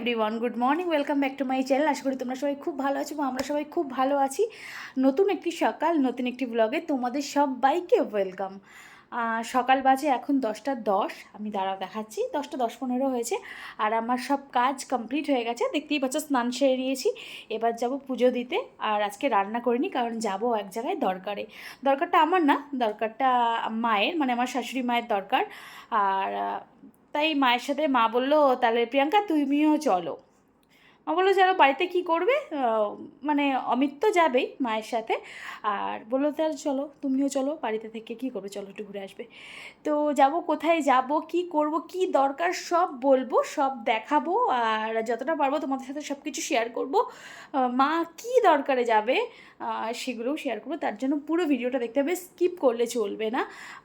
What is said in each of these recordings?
Everyone good morning welcome back to my channel আশা করি তোমরা সবাই খুব ভালো আছো এবং আমরা সবাই খুব ভালো আছি। নতুন একটি সকাল, নতুন একটি ব্লগে তোমাদের সবাইকে ওয়েলকাম সকাল বাজে এখন দশটা দশ। আমি দাঁড়াও দেখাচ্ছি। দশটা দশ পনেরো হয়েছে। আর আমার সব কাজ কমপ্লিট হয়ে গেছে। দেখতেই পাচ্ছ, স্নান সেরে নিয়েছি। এবার যাব পুজো দিতে। আর আজকে রান্না করিনি কারণ যাব এক জায়গায় দরকারে। দরকারটা আমার না, দরকারটা মায়ের মানে আমার শাশুড়ি মায়ের দরকার। আর তাই মায়ের সাথে মা বলল তাহলে প্রিয়াঙ্কা তুমিও চলো। বলল চলো বাড়িতে কি করবে? মানে অমিত তো যাবেই মায়ের সাথে। আর বলল, তাহলে চলো, তুমিও চলো, বাড়িতে থেকে কি করবে? চলো একটু ঘুরে আসবে। তো যাব কোথায়? যাব কি করব? কি দরকার? সব বলব, সব দেখাবো। আর যতটা পারব তোমাদের সাথে সব কিছু শেয়ার করব মা কি দরকারে যাবে? সেগুলোও শেয়ার করব। তার জন্য পুরো ভিডিওটা দেখতে হবে। স্কিপ করলে চলবে না।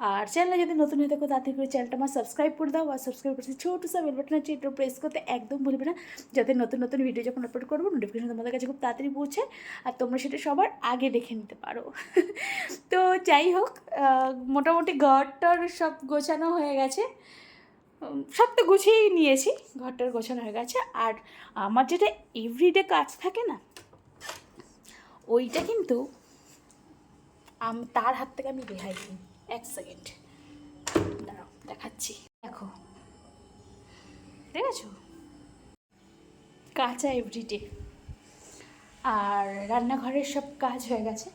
আর চ্যানেলে যদি নতুন হয়ে থাকো, তাড়াতাড়ি করে চ্যানেলটা আমার সাবস্ক্রাইব করে দাও। আর সাবস্ক্রাইব করতে ছোটো সব বেল বাটনের চিত্র প্রেস করতে একদম ভুলবে না। যাতে নতুন নতুন ভিডিও যখন আপলোড করব নোটিফিকেশন তোমাদের কাছে খুব তাড়াতাড়ি পৌঁছে, আর তোমরা সেটা সবার আগে দেখে নিতে পারো। তো যাই হোক মোটামুটি ঘরটার সব গোছানো হয়ে গেছে। সব তো গুছিয়েই নিয়েছি, ঘরটার গোছানো হয়ে গেছে। আর আমার যেটা এভরিডে কাজ থাকে না, ওইটা কিন্তু তার হাত থেকে আমি রেহাই দিই। এক সেকেন্ড দাঁড়াও, দেখাচ্ছি। দেখো। দেখেছ? কাঁচা এভরিডে আর রান্নাঘরের সব কাজ হয়ে গেছে।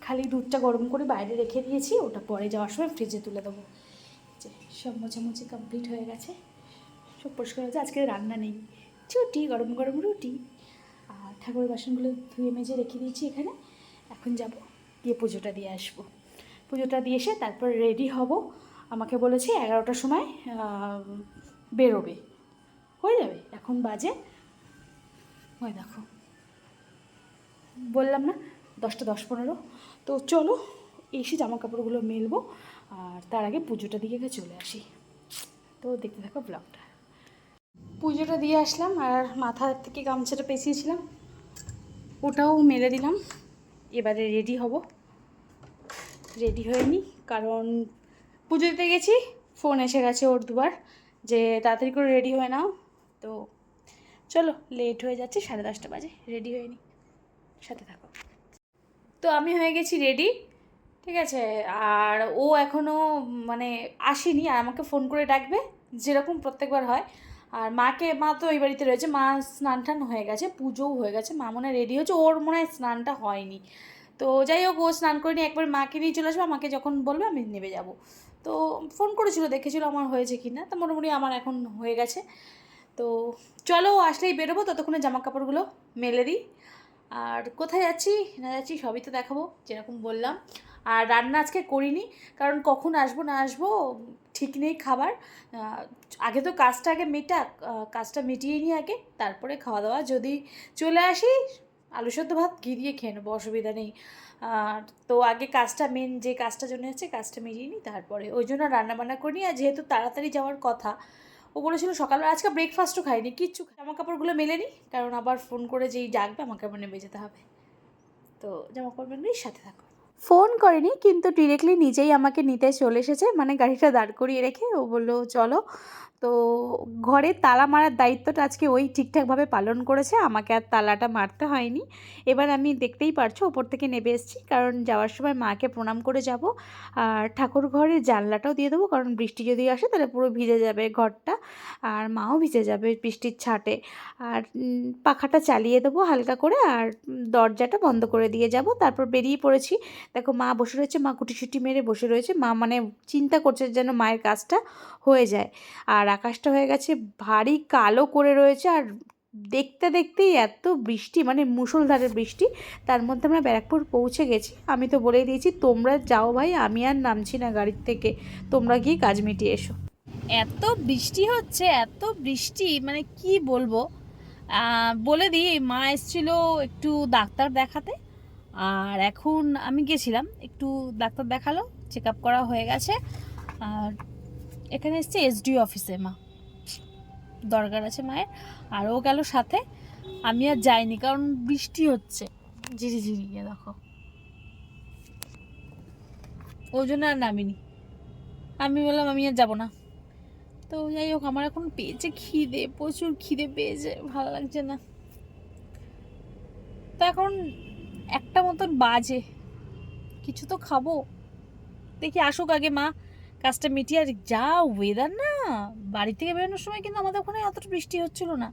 খালি দুধটা গরম করে বাইরে রেখে দিয়েছি, ওটা পরে যাওয়ার সময় ফ্রিজে তুলে দেবো। যে সব মোছামুছি কমপ্লিট হয়ে গেছে। সব পরিষ্কার হয়েছে, আজকে রান্না নেই। ছুটি গরম গরম রুটি। আর ঠাকুরের বাসনগুলো ধুয়ে মেজে রেখে দিয়েছি এখানে। এখন যাব গিয়ে পুজোটা দিয়ে আসব। পুজোটা দিয়ে এসে তারপর রেডি হব। আমাকে বলেছে এগারোটার সময় বেরোবে। হয়ে যাবে? এখন বাজে ওই দেখো। বললাম না, দশটা দশ পনেরো। তো চলো, এসে জামা কাপড়গুলো মেলবো, আর তার আগে পুজোটা দিয়ে চলে আসি। তো দেখতে থাকো ব্লগটা। পুজোটা দিয়ে আসলাম, আর মাথা থেকে গামছাটা পেঁচিয়েছিলাম। ওটাও মেলে দিলাম। এবারে রেডি হব। রেডি হয়নি কারণ পুজো দিতে গেছি, ফোন এসে গেছে ওর দুবার, যে তাড়াতাড়ি করে রেডি হয়ে নাও। তো চলো লেট হয়ে যাচ্ছে, সাড়ে দশটা বাজে রেডি হয়নি সাথে থাকো। তো আমি হয়ে গেছি রেডি ঠিক আছে? আর ও এখনও মানে আসেনি, আর আমাকে ফোন করে ডাকবে, যেরকম প্রত্যেকবার হয়। আর মাকে, মা তো এই বাড়িতে রয়েছে, মা স্নান টান হয়ে গেছে, পুজোও হয়ে গেছে, মা মনে রেডি হয়েছে, ওর মনে হয় স্নানটা হয়নি। তো যাই হোক, ও স্নান করে নিয়ে একবার মাকে নিয়ে চলে আসব, আমাকে যখন বলবে, আমি নেবে যাব। তো ফোন করেছিল, দেখেছিল আমার হয়েছে কি না তো মোটামুটি আমার এখন হয়ে গেছে। তো চলো আসলেই বেরোবো, ততক্ষণে জামা কাপড়গুলো মেলে দিই। আর কোথায় যাচ্ছি? না যাচ্ছি, সবই তো দেখাবো, যেরকম বললাম। আর রান্না আজকে করিনি, কারণ কখন আসব না আসব, ঠিক নেই খাবার। আগে তো কাজটা আগে মেটাক কাজটা মিটিয়ে নিই আগে, তারপরে খাওয়া দাওয়া। যদি চলে আসি, আলু সেদ্ধ ভাত, ঘি দিয়ে খেয়ে নেব, অসুবিধা নেই। আর তো আগে কাজটা মেন যে কাজটা জন্য হচ্ছে, কাজটা মিটিয়ে নিই, তারপরে। ওই জন্য রান্নাবান্না করিনি, আর যেহেতু তাড়াতাড়ি যাওয়ার কথা ও বলেছিল সকালবেলা, আজকে ব্রেকফাস্টও খাইনি, কিচ্ছু জামা কাপড়গুলো মেলেনি, কারণ আবার ফোন করে যেই ডাকবে আমাকে আবার নেমে যেতে হবে। তো জামা কাপড় মেলে সাথে থাকো। ফোন করেনি, কিন্তু ডিরেক্টলি নিজেই আমাকে নিতে চলে এসেছে মানে গাড়িটা দাঁড় করিয়ে রেখে। ও বলল, চলো তো ঘরে তালা মারার দায়িত্বটা আজকে ওই ঠিকঠাকভাবে পালন করেছে, আমাকে আর তালাটা মারতে হয়নি। এবার আমি দেখতেই পারছ ওপর থেকে নেবে এসেছি, কারণ যাওয়ার সময় মাকে প্রণাম করে যাব। আর ঠাকুর ঘরের জানলাটাও দিয়ে দেবো, কারণ বৃষ্টি যদি আসে তাহলে পুরো ভিজে যাবে ঘরটা, আর মাও ভিজে যাবে বৃষ্টির ছাটে। আর পাখাটা চালিয়ে দেবো হালকা করে, আর দরজাটা বন্ধ করে দিয়ে যাব। তারপর বেরিয়ে পড়েছি। দেখো মা বসে রয়েছে, মা কুটিসুটি মেরে বসে রয়েছে। মা মানে চিন্তা করছে যেন মায়ের কাজটা হয়ে যায়। আর আকাশটা হয়ে গেছে ভারী কালো করে রয়েছে আর দেখতে দেখতেই এত বৃষ্টি মানে মুষলধারের বৃষ্টি। তার মধ্যে আমরা ব্যারাকপুর পৌঁছে গেছি। আমি তো বলেই দিয়েছি, তোমরা যাও ভাই, আমি আর নামছি না গাড়ির থেকে। তোমরা গিয়ে কাজ মিটিয়ে এসো। এত বৃষ্টি হচ্ছে, এত বৃষ্টি মানে কি বলব? বলে দিই, মা এসেছিল একটু ডাক্তার দেখাতে। আর এখন আমি গেছিলাম, একটু ডাক্তার দেখাল চেক আপ করা হয়ে গেছে। আর এখানে এসছে এসডিও অফিসে মা। দরকার আছে মায়ের। আর ও গেল সাথে। আমি আর যাইনি, কারণ বৃষ্টি হচ্ছে। ঝিরি ঝিরি গিয়ে দেখো। ওই জন্য আর নামিনি। আমি বললাম, আমি আর যাব না। তো যাই হোক, আমার এখন পেয়েছে খিদে, প্রচুর খিদে পেয়েছে, ভালো লাগছে না। তো এখন একটা মতন বাজে। কিছু তো খাব। দেখি আসুক আগে মা। কাজটা মিটিয়ে আর যা ওয়েদার না, বাড়ি থেকে বেরোনোর সময় কিন্তু আমাদের ওখানে অতটা বৃষ্টি হচ্ছিল না।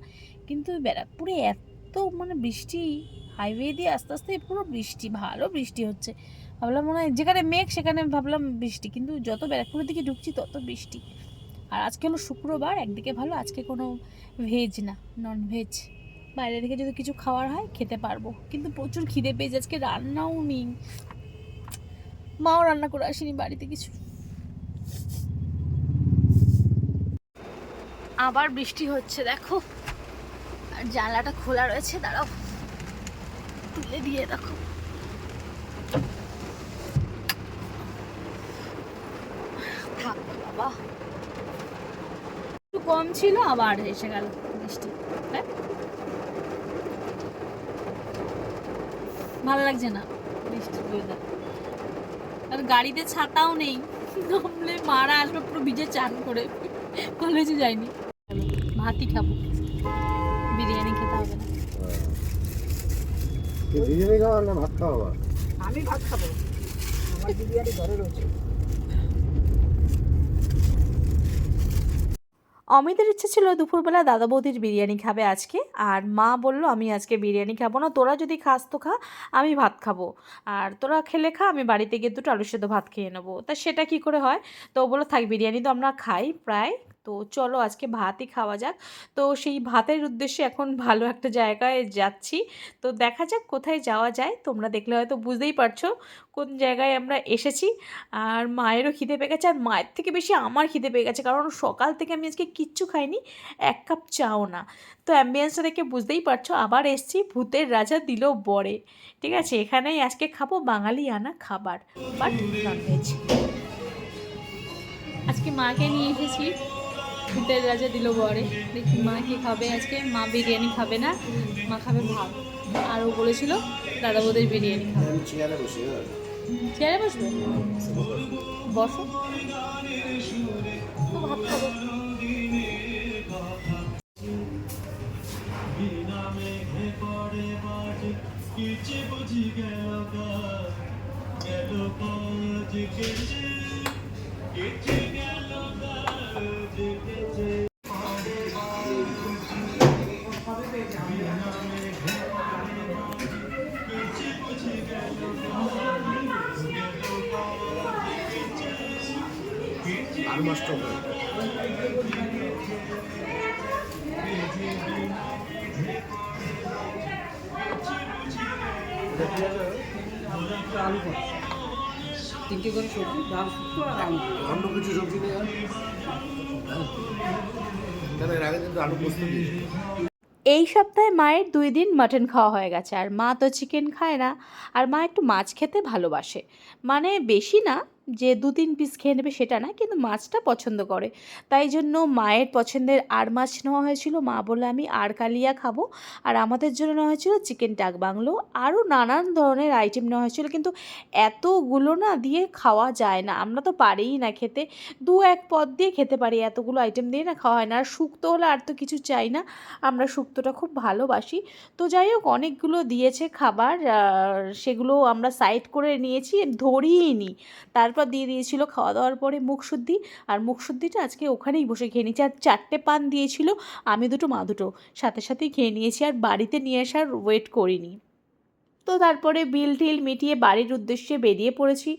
কিন্তু ব্যারাকপুরে এত মানে বৃষ্টি হাইওয়ে দিয়ে আস্তে আস্তে পুরো বৃষ্টি, ভালো বৃষ্টি হচ্ছে। ভাবলাম মনে হয় যেখানে মেঘ সেখানে ভাবলাম বৃষ্টি, কিন্তু যত ব্যারাকপুরের দিকে ঢুকছি তত বৃষ্টি। আর আজকে হলো শুক্রবার, একদিকে ভালো, আজকে কোনো ভেজ না নন ভেজ বাইরে থেকে যদি কিছু খাওয়ার হয়, খেতে পারব। কিন্তু প্রচুর খিদে পেয়েছে, আজকে রান্নাও নেই। মাও রান্না করে আসেনি, বাড়িতে কিছু আবার বৃষ্টি হচ্ছে, দেখো। আর জানলাটা খোলা রয়েছে, দাঁড়াও। তুলে দিয়ে দেখো। বাবা একটু কম ছিল, আবার এসে গেল বৃষ্টি। দেখ। ভালো লাগছে না ওয়েদার আর গাড়িতে ছাতাও নেই। মারা আসবে, পুরো ভিজে চান করে। কলেজে যায়নি ভাতই খাব। বিরিয়ানি খেতে হবে না। বিরিয়ানি খাওয়া না ভাত খাওয়া আমি ভাত খাব। আমার বিরিয়ানি ঘরে রয়েছে। অমিতের ইচ্ছে ছিল দুপুরবেলা দাদা বৌদির বিরিয়ানি খাবে আজকে আর মা বলল আমি আজকে বিরিয়ানি খাব না। তোরা যদি খাস তো খা আমি ভাত খাব। আর তোরা খেলে খা আমি বাড়িতে গিয়ে দুটো আলু সেদ্ধ ভাত খেয়ে নেব। তা সেটা কি করে হয়? তো ও বলল থাক বিরিয়ানি তো আমরা খাই প্রায়। তো চলো আজকে ভাতই খাওয়া যাক। তো সেই ভাতের উদ্দেশ্যে এখন ভালো একটা জায়গায় যাচ্ছি। তো দেখা যাক কোথায় যাওয়া যায়। তোমরা দেখলে হয়তো বুঝতেই পারছ কোন জায়গায় আমরা এসেছি। আর মায়েরও খিদে পেয়ে গেছে। আর মায়ের থেকে বেশি আমার খিদে পেয়ে গেছে। কারণ সকাল থেকে আমি আজকে কিচ্ছু খাইনি। এক কাপ চাও না। তো অ্যাম্বিয়েন্সটা দেখে বুঝতেই পারছ। আবার এসছি। ভূতের রাজা দিল বড়ে ঠিক আছে? এখানেই আজকে খাব বাঙালি আনা খাবার। বাট ননভেজ আজকে মাকে নিয়ে এসেছি। ভূতের রাজা দিল বড়ে দেখি মা কি খাবে আজকে? মা বিরিয়ানি খাবে না? মা খাবে ভাত। আর ও বলেছিল দাদা বোধের বিরিয়ানি খাবে। আমি চেয়ারে বসবে? বসো। ভাত খাব আলু নষ্ট করে তিনটে করে সবজি ডাল শুক্তো আর আলু। অন্য কিছু সবজি নেই আর। এর আগে কিন্তু আলু পোস্ত এই সপ্তাহে মায়ের দুই দিন মাটন খাওয়া হয়ে গেছে আর মা তো চিকেন খায় না আর মা একটু মাছ খেতে ভালোবাসে। মানে বেশি না যে দু তিন পিস খেয়ে নেবে সেটা না, কিন্তু মাছটা পছন্দ করে। তাই জন্য মায়ের পছন্দের আর মাছ নেওয়া হয়েছিল, মা বলে আমি আর কালিয়া খাব। আর আমাদের জন্য নেওয়া হয়েছিল চিকেন টাক বাংলো। আরও নানান ধরনের আইটেম নেওয়া হয়েছিল, কিন্তু এতগুলো না দিয়ে খাওয়া যায় না। আমরা তো পারিই না খেতে। দু এক পদ দিয়ে খেতে পারি, এতগুলো আইটেম দিয়ে না খাওয়া হয় না। আর শুক্তো হলে আর তো কিছু চাই না, আমরা শুক্তোটা খুব ভালোবাসি। তো যাই হোক, অনেকগুলো দিয়েছে খাবার সেগুলো আমরা সাইড করে নিয়েছি ধরিয়ে নিই তারপর দিয়ে দিয়েছিল খাওয়া দাওয়ার পরে মুখশুদ্ধি। আর মুখশুদ্ধিটা আজকে ওখানেই বসে খেয়ে নিয়েছি। আর চারটে পান দিয়েছিল, আমি দুটো, মা দুটো। সাথে সাথেই খেয়ে নিয়েছি। আর বাড়িতে নিয়ে আসার ওয়েট করিনি। তো তারপরে বিল টিল মিটিয়ে বাড়ির উদ্দেশ্যে বেরিয়ে পড়েছি।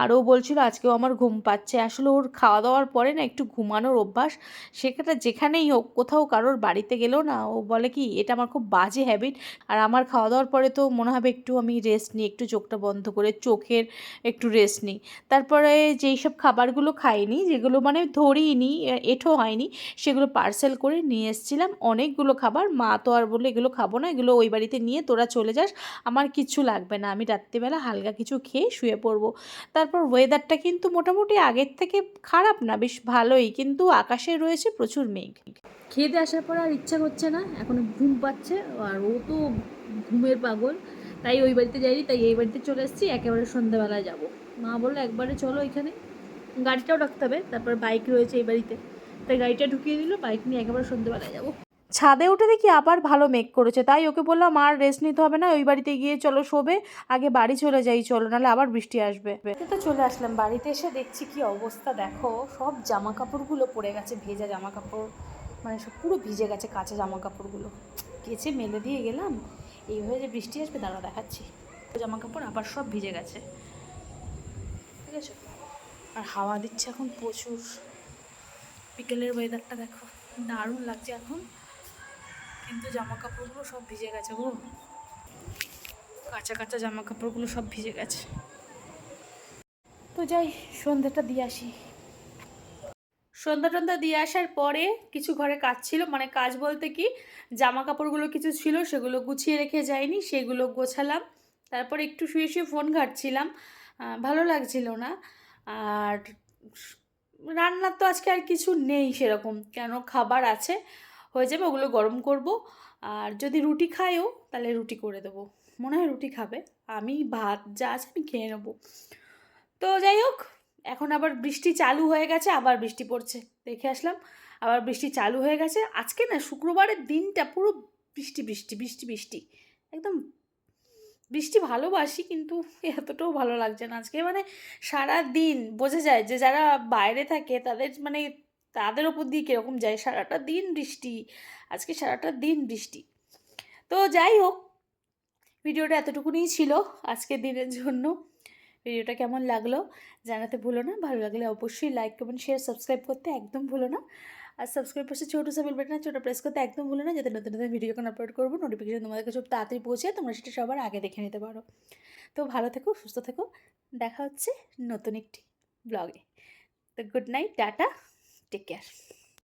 আর ও বলছিল, আজকেও আমার ঘুম পাচ্ছে। আসলে ওর খাওয়া দাওয়ার পরে না একটু ঘুমানোর অভ্যাস। সেটা যেখানেই হোক, কোথাও কারোর বাড়িতে গেলেও না, ও বলে কি, এটা আমার খুব বাজে হ্যাবিট আর আমার খাওয়া দাওয়ার পরে তো মনে হবে একটু আমি রেস্ট নিই, একটু চোখটা বন্ধ করে চোখের একটু রেস্ট নিই। তারপরে যেই সব খাবারগুলো খাইনি, যেগুলো মানে ধরিনি এঠো হয়নি, সেগুলো পার্সেল করে নিয়ে এসেছিলাম। অনেকগুলো খাবার, মা তো আর বলল এগুলো খাব না, এগুলো ওই বাড়িতে নিয়ে তোরা চলে যাস। আমার কিচ্ছু লাগবে না। আমি রাত্রিবেলা হালকা কিছু খেয়ে শুয়ে পড়ব। তারপর ওয়েদারটা কিন্তু মোটামুটি আগের থেকে খারাপ না, বেশ ভালোই। কিন্তু আকাশে রয়েছে প্রচুর মেঘ। খেতে আসার পর আর ইচ্ছা করছে না। এখন ঘুম পাচ্ছে আর ও তো ঘুমের পাগল। তাই ওই বাড়িতে যাইনি, তাই এই বাড়িতে চলে এসেছি। একেবারে সন্ধ্যাবেলায় যাব। মা বলল, একবারে চলো এখানে। গাড়িটাও রাখতে হবে। তারপর বাইক রয়েছে এই বাড়িতে। তাই গাড়িটা ঢুকিয়ে দিল। বাইক নিয়ে একেবারে সন্ধ্যেবেলায় যাব। ছাদে উঠে দেখি আবার ভালো মেঘ করেছে। তাই ওকে বললাম, আর রেস্ট নিতে হবে না, ওই বাড়িতে গিয়ে চলো শোবে, আগে বাড়ি চলে যাই, চলো, নাহলে আবার বৃষ্টি আসবে। তো চলে আসলাম বাড়িতে এসে দেখছি কি অবস্থা, দেখো, সব জামা কাপড়গুলো পড়ে গেছে, ভেজা জামা কাপড় মানে সব পুরো ভিজে গেছে কাঁচা জামা কাপড়গুলো কেচে মেলে দিয়ে গেলাম, এইভাবে যে বৃষ্টি আসবে, দাঁড়া দেখাচ্ছি। জামা কাপড় আবার সব ভিজে গেছে। ঠিক আছে? আর হাওয়া দিচ্ছে এখন প্রচুর। বিকেলের ওয়েদারটা দেখো, দারুণ লাগছে এখন। কিন্তু জামা কাপড়গুলো সব ভিজে গেছে গো। কাঁচা কাঁচা জামা কাপড়গুলো সব ভিজে গেছে। তো যাই, সন্ধ্যাটা দিয়ে আসি। সন্ধ্যা টন্ধা দিয়ে আসার পরে কিছু ঘরে কাজ ছিল মানে কাজ বলতে কি জামা কাপড়গুলো কিছু ছিল, সেগুলো গুছিয়ে রেখে যাইনি, সেগুলো গোছালাম। তারপর একটু শুয়ে শুয়ে ফোন ঘাটছিলাম ভালো লাগছিল না। আর রান্নার তো আজকে আর কিছু নেই সেরকম, কেন খাবার আছে? হয়ে যাবে, ওগুলো গরম করব। আর যদি রুটি খায়ও তাহলে রুটি করে দেবো। মনে হয় রুটি খাবে। আমি ভাত যা আছে আমি খেয়ে নেব। তো যাই হোক, এখন আবার বৃষ্টি চালু হয়ে গেছে, আবার বৃষ্টি পড়ছে। দেখে আসলাম, আবার বৃষ্টি চালু হয়ে গেছে। আজকে না, শুক্রবারের দিনটা পুরো বৃষ্টি বৃষ্টি বৃষ্টি বৃষ্টি। একদম বৃষ্টি ভালোবাসি, কিন্তু এতটাও ভালো লাগছে না। আজকে মানে সারা দিন বোঝা যায় যে যারা বাইরে থাকে, তাদের মানে তাদের ওপর দিয়ে কীরকম যায়? সারাটা দিন বৃষ্টি। আজকে সারাটা দিন বৃষ্টি। তো যাই হোক, ভিডিওটা এতটুকুনিই ছিল আজকের দিনের জন্য। ভিডিওটা কেমন লাগল জানাতে ভুলো না। ভালো লাগলে অবশ্যই লাইক কমেন্ট শেয়ার সাবস্ক্রাইব করতে একদম ভুলো না। আর সাবস্ক্রাইব পাশে ছোটো সা বেল বাটন ছোটো প্রেস করতে একদম ভুলো না। যাতে নতুন নতুন ভিডিও যখন আপলোড করব নোটিফিকেশন তোমাদের কাছে তাড়াতাড়ি পৌঁছে তোমরা সেটা সবার আগে দেখে নিতে পারো। তো ভালো থেকো, সুস্থ থেকো। দেখা হচ্ছে নতুন একটি ব্লগে তো good night tata. Take care